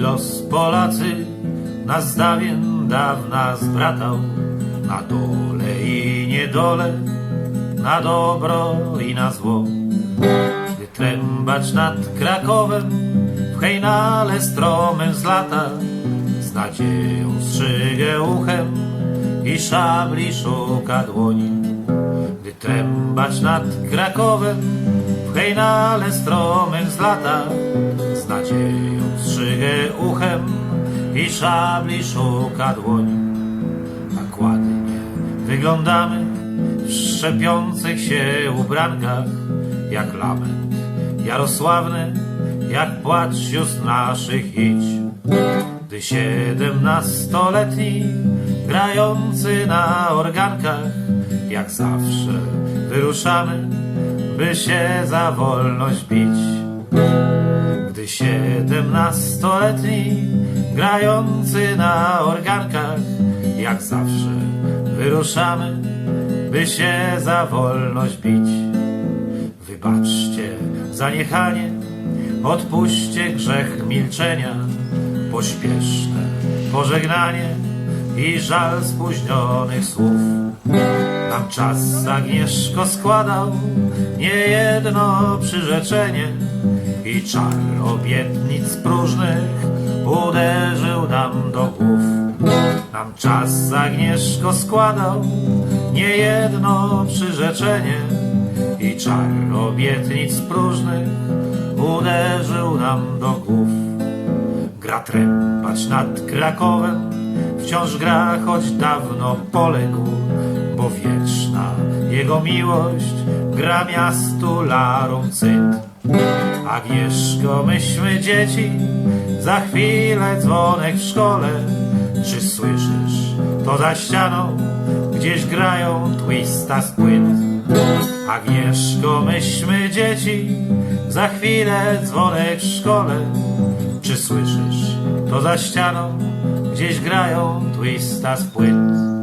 los Polacy nas dawien dawna zbratał na dole i niedole, na dobro i na zło. Gdy trębacz nad Krakowem w hejnale stromym zlata, z nadzieją strzygę uchem i szabli szuka dłoni. Gdy trębacz nad Krakowem w hejnale stromym zlata, z nadzieją strzygę uchem i szabli szuka dłoni. Tak ładnie wyglądamy w szczepiących się ubrankach, jak lament Jarosławny, jak płacz sióstr naszych idź. Gdy siedemnastoletni, grający na organkach, jak zawsze wyruszamy, by się za wolność bić. Gdy siedemnastoletni, grający na organkach, jak zawsze wyruszamy, by się za wolność bić. Wybaczcie zaniechanie, odpuśćcie grzech milczenia, pośpieszne pożegnanie i żal spóźnionych słów. Nam czas Agnieszko składał niejedno przyrzeczenie i czar obietnic próżnych uderzył nam do głów. Nam czas Agnieszko składał niejedno przyrzeczenie i czar obietnic próżnych uderzył nam do głów. Gra trębacz nad Krakowem, wciąż gra, choć dawno poległ, bo wieczna jego miłość gra miastu larum cyt. Agnieszko, myśmy dzieci, za chwilę dzwonek w szkole. Czy słyszysz, to za ścianą gdzieś grają twista z płyt. Agnieszko, myśmy dzieci, za chwilę dzwonek w szkole. Czy słyszysz, to za ścianą gdzieś grają twista z płyt.